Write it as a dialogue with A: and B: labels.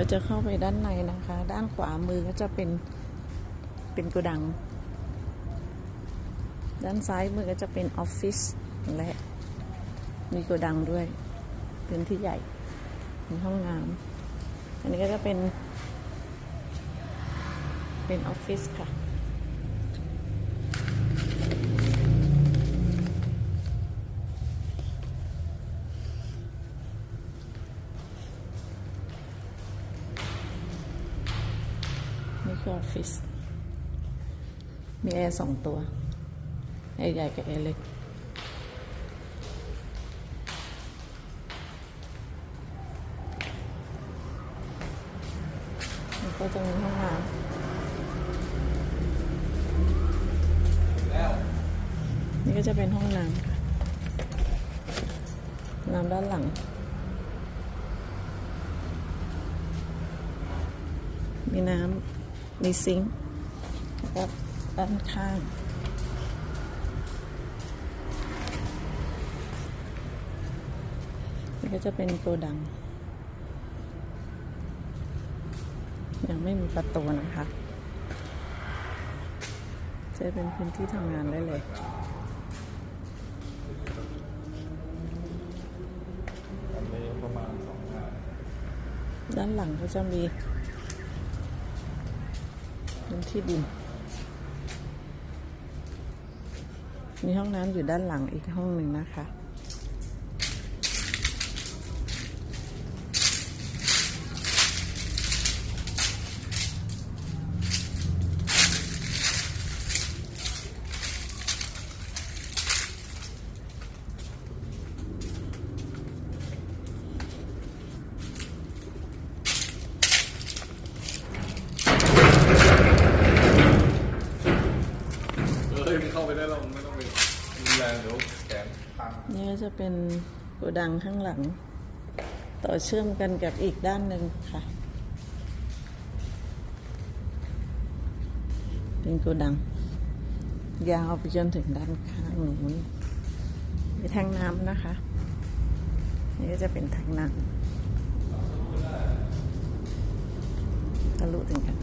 A: ราจะเข้าไปด้านในนะคะ ด้านขวามือก็จะเป็นเป็นโกดัง ด้านซ้ายมือก็จะเป็นออฟฟิศและมีโกดังด้วยพื้นที่ใหญ่มีห้องน้ำอันนี้ก็จะเป็นเป็นออฟฟิศค่ะ คือออฟฟิศมีแอร์สองตัวแอร์ใหญ่กับแอร์เล็กแล้วก็จะมีห้องน้ำนี่ก็จะเป็นห้องน้ำค่ะ น้ำด้านหลัง มีน้ำ มีซิงค์แล้วก็ด้านข้างนี่ก็จะเป็นโกดัง ยังไม่มีประตูนะคะ จะเป็นพื้นที่ทำงานได้เลย
B: อันนี้ประมาณสองงาน
A: ด้านหลังก็จะมี พื้นที่ดิน มีห้องน้ำอยู่ด้านหลังอีกห้องหนึ่งนะคะ
B: เฮ้ยมันเข้าไปได้แล้วมันไม่ต้องไปรุ
A: นี่ก็จะเป็นโกดังข้างหลัง ต่อเชื่อมกันกับอีกด้านหนึ่งค่ะ เป็นโกดัง ยาวไปจนถึงด้านข้างนู้นมีแทงน้ำนะคะ นี่ก็จะเป็นแทงน้ำทะลุถึงกัน